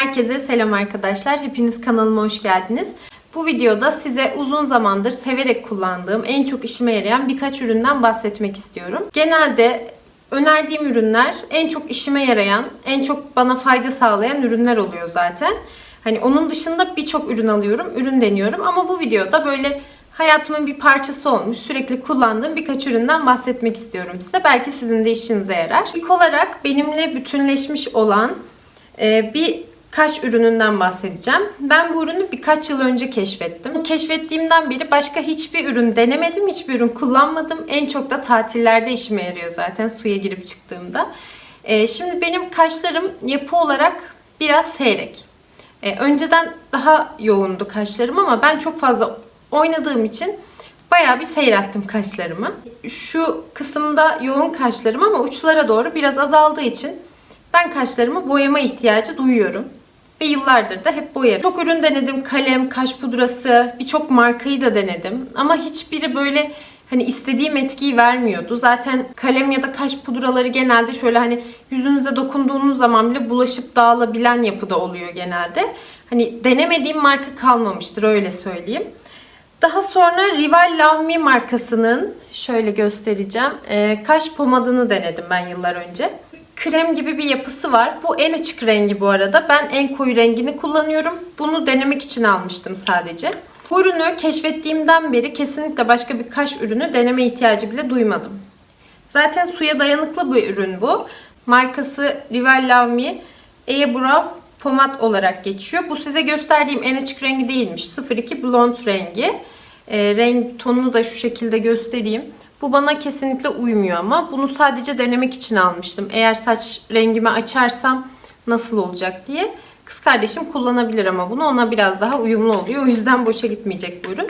Herkese selam arkadaşlar. Hepiniz kanalıma hoş geldiniz. Bu videoda size uzun zamandır severek kullandığım, en çok işime yarayan birkaç üründen bahsetmek istiyorum. Genelde önerdiğim ürünler en çok işime yarayan, en çok bana fayda sağlayan ürünler oluyor zaten. Hani onun dışında birçok ürün alıyorum, ürün deniyorum ama bu videoda böyle hayatımın bir parçası olmuş, sürekli kullandığım birkaç üründen bahsetmek istiyorum size. Belki sizin de işinize yarar. İlk olarak benimle bütünleşmiş olan bir kaş ürününden bahsedeceğim. Ben bu ürünü birkaç yıl önce keşfettim. Keşfettiğimden beri başka hiçbir ürün denemedim, hiçbir ürün kullanmadım. En çok da tatillerde işime yarıyor zaten suya girip çıktığımda. E, şimdi benim kaşlarım yapı olarak biraz seyrek. E, önceden daha yoğundu kaşlarım ama ben çok fazla oynadığım için bayağı bir seyrelttim kaşlarımı. Şu kısımda yoğun kaşlarım ama uçlara doğru biraz azaldığı için ben kaşlarımı boyama ihtiyacı duyuyorum. Ve yıllardır da hep boyarım. Çok ürün denedim. Kalem, kaş pudrası, birçok markayı da denedim. Ama hiçbiri böyle hani istediğim etkiyi vermiyordu. Zaten kalem ya da kaş pudraları genelde şöyle hani yüzünüze dokunduğunuz zaman bile bulaşıp dağılabilen yapıda oluyor genelde. Hani denemediğim marka kalmamıştır öyle söyleyeyim. Daha sonra Rival Love Me markasının şöyle göstereceğim. e, kaş pomadını denedim ben yıllar önce. Krem gibi bir yapısı var. Bu en açık rengi bu arada. Ben en koyu rengini kullanıyorum. Bunu denemek için almıştım sadece. Bu ürünü keşfettiğimden beri kesinlikle başka bir kaş ürünü deneme ihtiyacı bile duymadım. Zaten suya dayanıklı bir ürün bu. Markası Rival Love Me Eyebrow Pomat olarak geçiyor. Bu size gösterdiğim en açık rengi değilmiş. 02 Blond rengi. E, renk tonunu da şu şekilde göstereyim. Bu bana kesinlikle uymuyor ama bunu sadece denemek için almıştım. Eğer saç rengimi açarsam nasıl olacak diye. Kız kardeşim kullanabilir ama bunu ona biraz daha uyumlu oluyor. O yüzden boşa gitmeyecek bu ürün.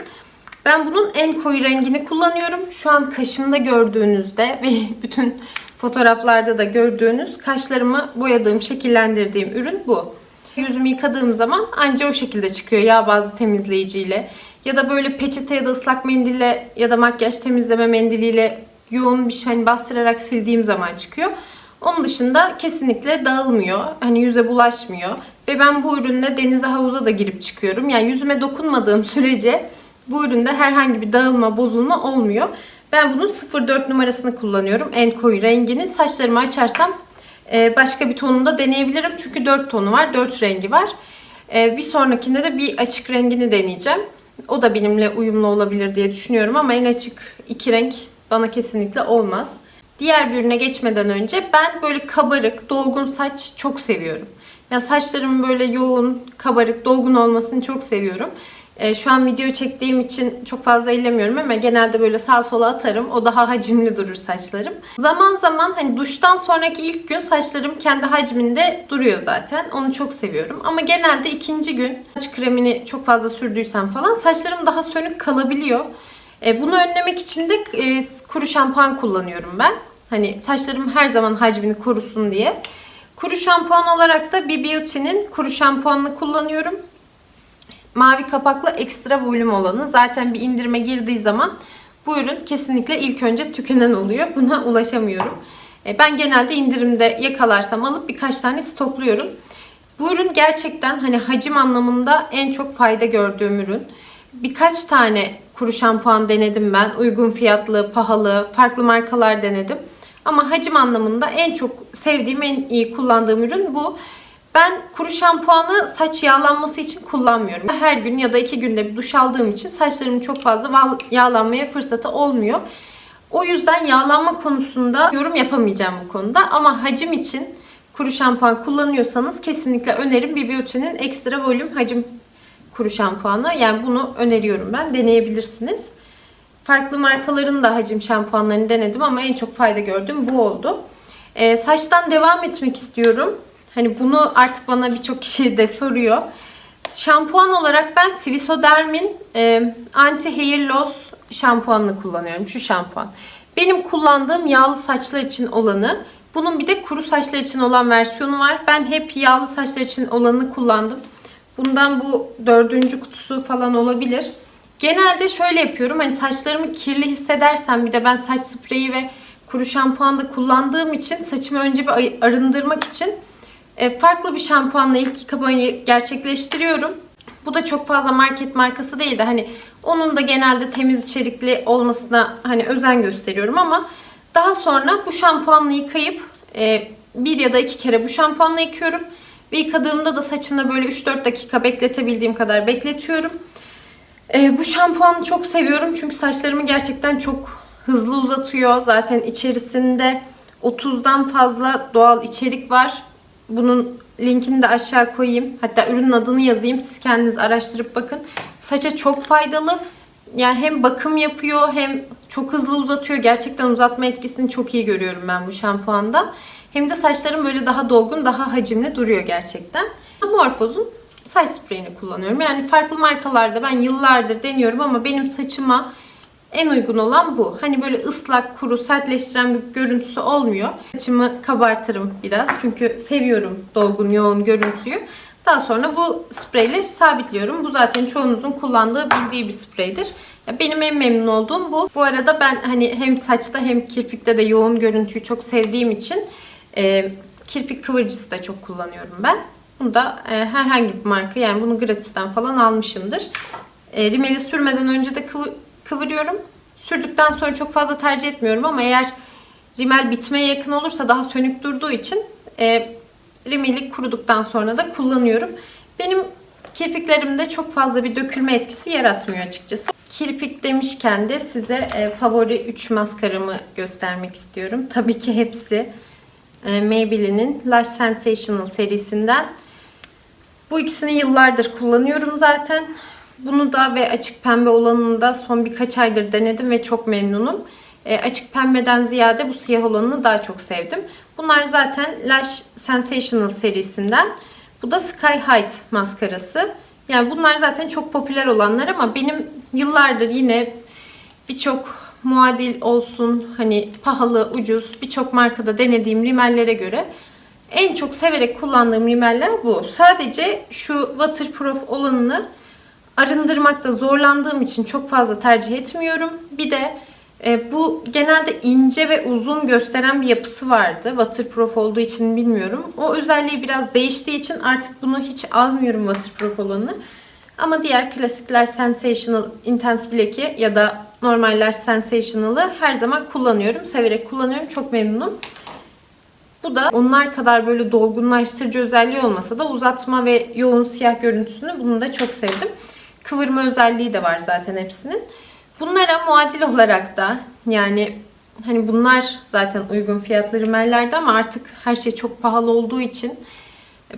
Ben bunun en koyu rengini kullanıyorum. Şu an kaşımda gördüğünüzde ve bütün fotoğraflarda da gördüğünüz kaşlarımı boyadığım, şekillendirdiğim ürün bu. Yüzümü yıkadığım zaman anca o şekilde çıkıyor yağ bazlı temizleyiciyle. Ya da böyle peçete ya da ıslak mendille ya da makyaj temizleme mendiliyle yoğun bir şey hani bastırarak sildiğim zaman çıkıyor. Onun dışında kesinlikle dağılmıyor. Hani yüze bulaşmıyor. Ve ben bu ürünle denize havuza da girip çıkıyorum. Yani yüzüme dokunmadığım sürece bu üründe herhangi bir dağılma, bozulma olmuyor. Ben bunun 04 numarasını kullanıyorum. En koyu rengini. Saçlarımı açarsam e, başka bir tonunda deneyebilirim. Çünkü 4 tonu var, 4 rengi var. E, bir sonrakinde de bir açık rengini deneyeceğim. O da benimle uyumlu olabilir diye düşünüyorum ama en açık iki renk bana kesinlikle olmaz. Diğer bir ürüne geçmeden önce ben böyle kabarık, dolgun saç çok seviyorum. Ya saçlarım böyle yoğun, kabarık, dolgun olmasını çok seviyorum. Ee, şu an video çektiğim için çok fazla ellemiyorum ama genelde böyle sağa sola atarım. O daha hacimli durur saçlarım. Zaman zaman hani duştan sonraki ilk gün saçlarım kendi hacminde duruyor zaten. Onu çok seviyorum. Ama genelde ikinci gün saç kremini çok fazla sürdüysem falan saçlarım daha sönük kalabiliyor. E, bunu önlemek için de e, kuru şampuan kullanıyorum ben. Hani saçlarım her zaman hacmini korusun diye. Kuru şampuan olarak da B Beauty'nin kuru şampuanını kullanıyorum mavi kapaklı ekstra volüm olanı. Zaten bir indirime girdiği zaman bu ürün kesinlikle ilk önce tükenen oluyor. Buna ulaşamıyorum. E, ben genelde indirimde yakalarsam alıp birkaç tane stokluyorum. Bu ürün gerçekten hani hacim anlamında en çok fayda gördüğüm ürün. Birkaç tane kuru şampuan denedim ben. Uygun fiyatlı, pahalı, farklı markalar denedim. Ama hacim anlamında en çok sevdiğim, en iyi kullandığım ürün bu. Ben kuru şampuanı saç yağlanması için kullanmıyorum. Her gün ya da iki günde bir duş aldığım için saçlarım çok fazla yağlanmaya fırsatı olmuyor. O yüzden yağlanma konusunda yorum yapamayacağım bu konuda. Ama hacim için kuru şampuan kullanıyorsanız kesinlikle önerim BB Beauty'nin ekstra volüm hacim kuru şampuanı. Yani bunu öneriyorum ben. Deneyebilirsiniz. Farklı markaların da hacim şampuanlarını denedim ama en çok fayda gördüğüm bu oldu. Ee, saçtan devam etmek istiyorum. Hani bunu artık bana birçok kişi de soruyor. Şampuan olarak ben Swisoderm'in e, Anti Hair Loss şampuanını kullanıyorum. Şu şampuan. Benim kullandığım yağlı saçlar için olanı. Bunun bir de kuru saçlar için olan versiyonu var. Ben hep yağlı saçlar için olanını kullandım. Bundan bu dördüncü kutusu falan olabilir. Genelde şöyle yapıyorum. Hani saçlarımı kirli hissedersem bir de ben saç spreyi ve kuru şampuan da kullandığım için saçımı önce bir arındırmak için farklı bir şampuanla ilk yıkamayı gerçekleştiriyorum. Bu da çok fazla market markası değil de hani onun da genelde temiz içerikli olmasına hani özen gösteriyorum ama daha sonra bu şampuanla yıkayıp e, bir ya da iki kere bu şampuanla yıkıyorum. Ve yıkadığımda da saçımda böyle 3-4 dakika bekletebildiğim kadar bekletiyorum. E, bu şampuanı çok seviyorum çünkü saçlarımı gerçekten çok hızlı uzatıyor. Zaten içerisinde 30'dan fazla doğal içerik var. Bunun linkini de aşağı koyayım. Hatta ürünün adını yazayım. Siz kendiniz araştırıp bakın. Saça çok faydalı. Yani hem bakım yapıyor hem çok hızlı uzatıyor. Gerçekten uzatma etkisini çok iyi görüyorum ben bu şampuanda. Hem de saçlarım böyle daha dolgun, daha hacimli duruyor gerçekten. Morphos'un saç spreyini kullanıyorum. Yani farklı markalarda ben yıllardır deniyorum ama benim saçıma en uygun olan bu. Hani böyle ıslak, kuru, sertleştiren bir görüntüsü olmuyor. Saçımı kabartırım biraz. Çünkü seviyorum dolgun, yoğun görüntüyü. Daha sonra bu spreyle sabitliyorum. Bu zaten çoğunuzun kullandığı bildiği bir spreydir. Benim en memnun olduğum bu. Bu arada ben hani hem saçta hem kirpikte de yoğun görüntüyü çok sevdiğim için e, kirpik kıvırcısı da çok kullanıyorum ben. Bunu da e, herhangi bir marka yani bunu gratisten falan almışımdır. E, rimeli sürmeden önce de kıvı- kıvırıyorum. Sürdükten sonra çok fazla tercih etmiyorum ama eğer rimel bitmeye yakın olursa daha sönük durduğu için e, rimeli kuruduktan sonra da kullanıyorum. Benim kirpiklerimde çok fazla bir dökülme etkisi yaratmıyor açıkçası. Kirpik demişken de size e, favori 3 maskaramı göstermek istiyorum. Tabii ki hepsi e, Maybelline'in Lash Sensational serisinden. Bu ikisini yıllardır kullanıyorum zaten. Bunu da ve açık pembe olanını da son birkaç aydır denedim ve çok memnunum. E, açık pembeden ziyade bu siyah olanını daha çok sevdim. Bunlar zaten Lash Sensational serisinden. Bu da Sky Height maskarası. Yani bunlar zaten çok popüler olanlar ama benim yıllardır yine birçok muadil olsun hani pahalı, ucuz birçok markada denediğim rimellere göre en çok severek kullandığım rimeller bu. Sadece şu waterproof olanını arındırmakta zorlandığım için çok fazla tercih etmiyorum. Bir de e, bu genelde ince ve uzun gösteren bir yapısı vardı. Waterproof olduğu için bilmiyorum. O özelliği biraz değiştiği için artık bunu hiç almıyorum waterproof olanı. Ama diğer klasikler Sensational Intense Black'i ya da normal Lash Sensational'ı her zaman kullanıyorum. Severek kullanıyorum. Çok memnunum. Bu da onlar kadar böyle dolgunlaştırıcı özelliği olmasa da uzatma ve yoğun siyah görüntüsünü bunu da çok sevdim. Kıvırma özelliği de var zaten hepsinin. Bunlara muadil olarak da yani hani bunlar zaten uygun fiyatlı rimellerde ama artık her şey çok pahalı olduğu için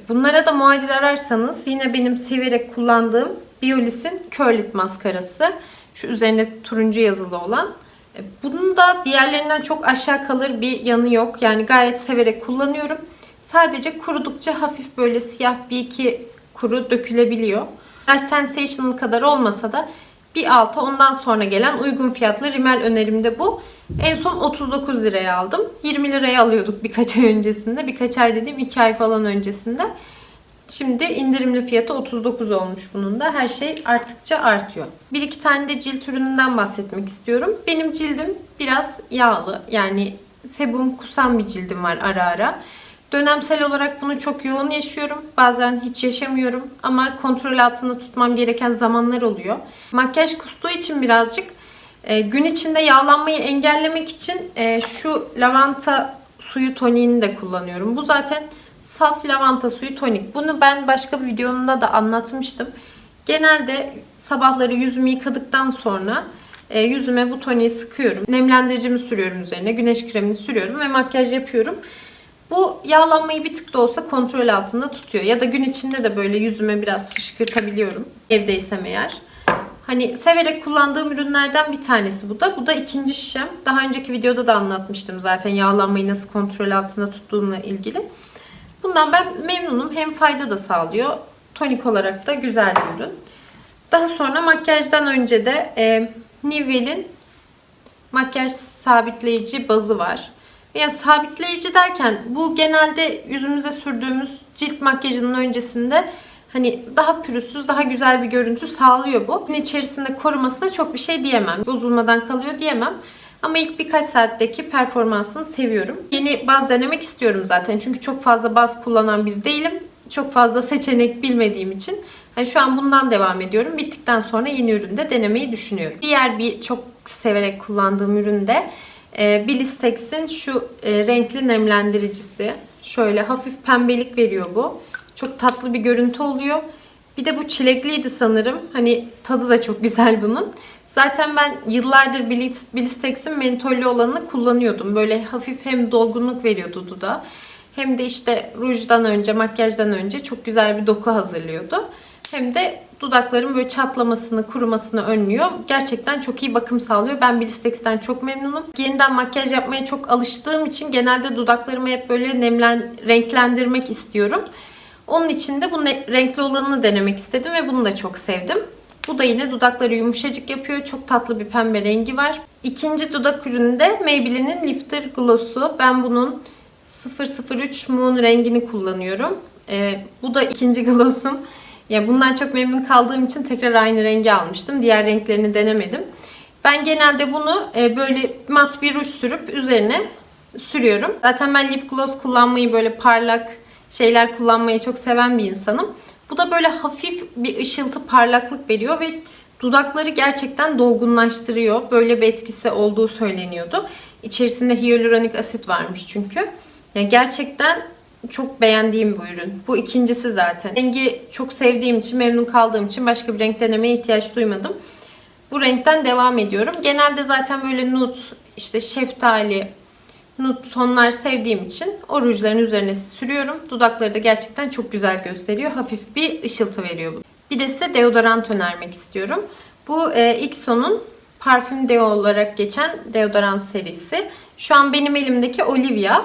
bunlara da muadil ararsanız yine benim severek kullandığım Biolis'in Curlit maskarası. Şu üzerinde turuncu yazılı olan. E, Bunun da diğerlerinden çok aşağı kalır bir yanı yok. Yani gayet severek kullanıyorum. Sadece kurudukça hafif böyle siyah bir iki kuru dökülebiliyor. Lash Sensational kadar olmasa da bir alta ondan sonra gelen uygun fiyatlı rimel önerim de bu. En son 39 liraya aldım. 20 liraya alıyorduk birkaç ay öncesinde. Birkaç ay dediğim 2 ay falan öncesinde. Şimdi indirimli fiyatı 39 olmuş bunun da. Her şey arttıkça artıyor. Bir iki tane de cilt ürününden bahsetmek istiyorum. Benim cildim biraz yağlı. Yani sebum kusan bir cildim var ara ara. Dönemsel olarak bunu çok yoğun yaşıyorum. Bazen hiç yaşamıyorum. Ama kontrol altında tutmam gereken zamanlar oluyor. Makyaj kustuğu için birazcık e, gün içinde yağlanmayı engellemek için e, şu lavanta suyu toniğini de kullanıyorum. Bu zaten saf lavanta suyu tonik. Bunu ben başka bir videomda da anlatmıştım. Genelde sabahları yüzümü yıkadıktan sonra e, yüzüme bu toniği sıkıyorum. Nemlendiricimi sürüyorum üzerine. Güneş kremini sürüyorum ve makyaj yapıyorum. Bu yağlanmayı bir tık da olsa kontrol altında tutuyor. Ya da gün içinde de böyle yüzüme biraz fışkırtabiliyorum. Evdeysem eğer. Hani severek kullandığım ürünlerden bir tanesi bu da. Bu da ikinci şişem. Daha önceki videoda da anlatmıştım zaten yağlanmayı nasıl kontrol altında tuttuğumla ilgili. Bundan ben memnunum. Hem fayda da sağlıyor. Tonik olarak da güzel bir ürün. Daha sonra makyajdan önce de e, Nivelle'in makyaj sabitleyici bazı var. Ya sabitleyici derken bu genelde yüzümüze sürdüğümüz cilt makyajının öncesinde hani daha pürüzsüz, daha güzel bir görüntü sağlıyor bu. Bunun içerisinde korumasına çok bir şey diyemem. Bozulmadan kalıyor diyemem. Ama ilk birkaç saatteki performansını seviyorum. Yeni baz denemek istiyorum zaten. Çünkü çok fazla baz kullanan biri değilim. Çok fazla seçenek bilmediğim için. Yani şu an bundan devam ediyorum. Bittikten sonra yeni üründe denemeyi düşünüyorum. Diğer bir çok severek kullandığım ürün de e, Blistex'in şu e, renkli nemlendiricisi. Şöyle hafif pembelik veriyor bu. Çok tatlı bir görüntü oluyor. Bir de bu çilekliydi sanırım. Hani tadı da çok güzel bunun. Zaten ben yıllardır Blistex'in mentollü olanını kullanıyordum. Böyle hafif hem dolgunluk veriyordu dudağa. Hem de işte rujdan önce, makyajdan önce çok güzel bir doku hazırlıyordu. Hem de dudakların böyle çatlamasını, kurumasını önlüyor. Gerçekten çok iyi bakım sağlıyor. Ben Blistex'ten çok memnunum. Yeniden makyaj yapmaya çok alıştığım için genelde dudaklarımı hep böyle nemlen, renklendirmek istiyorum. Onun için de bu renkli olanını denemek istedim ve bunu da çok sevdim. Bu da yine dudakları yumuşacık yapıyor. Çok tatlı bir pembe rengi var. İkinci dudak ürünü de Maybelline'in Lifter Gloss'u. Ben bunun 003 Moon rengini kullanıyorum. Ee, bu da ikinci gloss'um. Ya bundan çok memnun kaldığım için tekrar aynı rengi almıştım. Diğer renklerini denemedim. Ben genelde bunu e, böyle mat bir ruj sürüp üzerine sürüyorum. Zaten ben lip gloss kullanmayı böyle parlak şeyler kullanmayı çok seven bir insanım. Bu da böyle hafif bir ışıltı parlaklık veriyor ve dudakları gerçekten dolgunlaştırıyor. Böyle bir etkisi olduğu söyleniyordu. İçerisinde hyaluronik asit varmış çünkü. Yani gerçekten çok beğendiğim bu ürün. Bu ikincisi zaten. Rengi çok sevdiğim için, memnun kaldığım için başka bir renk denemeye ihtiyaç duymadım. Bu renkten devam ediyorum. Genelde zaten böyle nude, işte şeftali, nude tonlar sevdiğim için o rujların üzerine sürüyorum. Dudakları da gerçekten çok güzel gösteriyor. Hafif bir ışıltı veriyor bu. Bir de size deodorant önermek istiyorum. Bu e, Xon'un parfüm deo olarak geçen deodorant serisi. Şu an benim elimdeki Olivia.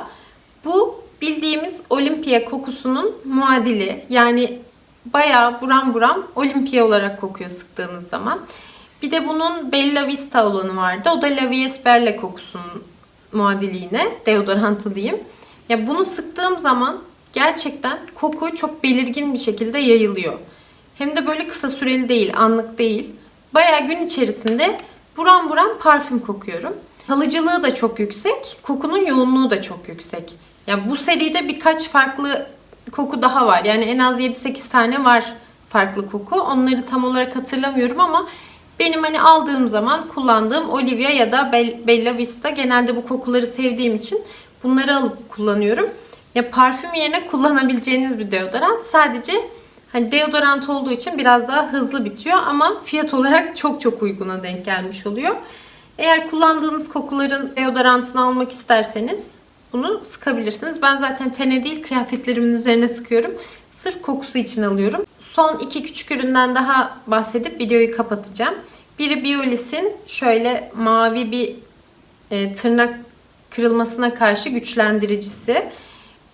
Bu bildiğimiz Olympia kokusunun muadili. Yani bayağı buram buram Olympia olarak kokuyor sıktığınız zaman. Bir de bunun Bella Vista olanı vardı. O da La Vies Bella kokusunun muadili yine. Deodorantı diyeyim. Ya bunu sıktığım zaman gerçekten koku çok belirgin bir şekilde yayılıyor. Hem de böyle kısa süreli değil, anlık değil. Bayağı gün içerisinde buram buram parfüm kokuyorum. Kalıcılığı da çok yüksek, kokunun yoğunluğu da çok yüksek. Yani bu seride birkaç farklı koku daha var. Yani en az 7-8 tane var farklı koku. Onları tam olarak hatırlamıyorum ama benim hani aldığım zaman kullandığım Olivia ya da Bell- Bella Vista genelde bu kokuları sevdiğim için bunları alıp kullanıyorum. Ya parfüm yerine kullanabileceğiniz bir deodorant. Sadece hani deodorant olduğu için biraz daha hızlı bitiyor ama fiyat olarak çok çok uyguna denk gelmiş oluyor. Eğer kullandığınız kokuların deodorantını almak isterseniz bunu sıkabilirsiniz. Ben zaten tene değil kıyafetlerimin üzerine sıkıyorum. Sırf kokusu için alıyorum. Son iki küçük üründen daha bahsedip videoyu kapatacağım. Biri Biolis'in şöyle mavi bir e, tırnak kırılmasına karşı güçlendiricisi.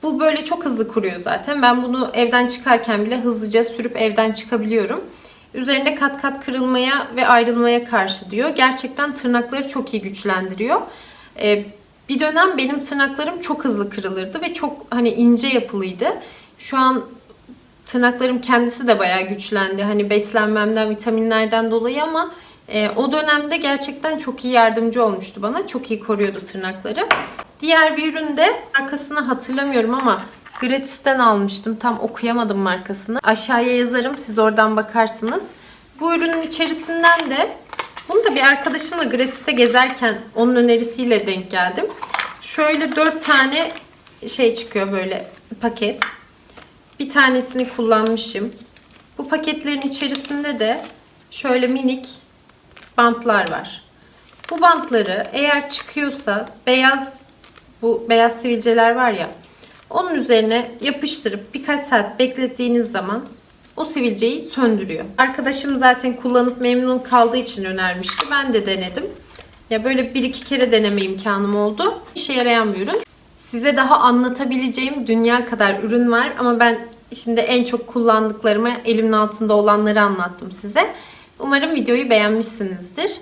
Bu böyle çok hızlı kuruyor zaten. Ben bunu evden çıkarken bile hızlıca sürüp evden çıkabiliyorum. Üzerinde kat kat kırılmaya ve ayrılmaya karşı diyor. Gerçekten tırnakları çok iyi güçlendiriyor. Ee, bir dönem benim tırnaklarım çok hızlı kırılırdı ve çok hani ince yapılıydı. Şu an tırnaklarım kendisi de bayağı güçlendi. Hani beslenmemden, vitaminlerden dolayı ama e, o dönemde gerçekten çok iyi yardımcı olmuştu bana. Çok iyi koruyordu tırnakları. Diğer bir ürün de markasını hatırlamıyorum ama Gratis'ten almıştım. Tam okuyamadım markasını. Aşağıya yazarım. Siz oradan bakarsınız. Bu ürünün içerisinden de bunu da bir arkadaşımla Gratis'te gezerken onun önerisiyle denk geldim. Şöyle 4 tane şey çıkıyor böyle paket. Bir tanesini kullanmışım. Bu paketlerin içerisinde de şöyle minik bantlar var. Bu bantları eğer çıkıyorsa beyaz bu beyaz sivilceler var ya onun üzerine yapıştırıp birkaç saat beklettiğiniz zaman o sivilceyi söndürüyor. Arkadaşım zaten kullanıp memnun kaldığı için önermişti. Ben de denedim. Ya böyle bir iki kere deneme imkanım oldu. İşe yarayan bir ürün. Size daha anlatabileceğim dünya kadar ürün var ama ben şimdi en çok kullandıklarımı elimin altında olanları anlattım size. Umarım videoyu beğenmişsinizdir.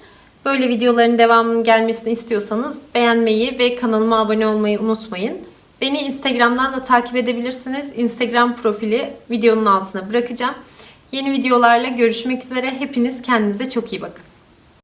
Böyle videoların devamının gelmesini istiyorsanız beğenmeyi ve kanalıma abone olmayı unutmayın. Beni Instagram'dan da takip edebilirsiniz. Instagram profili videonun altına bırakacağım. Yeni videolarla görüşmek üzere. Hepiniz kendinize çok iyi bakın.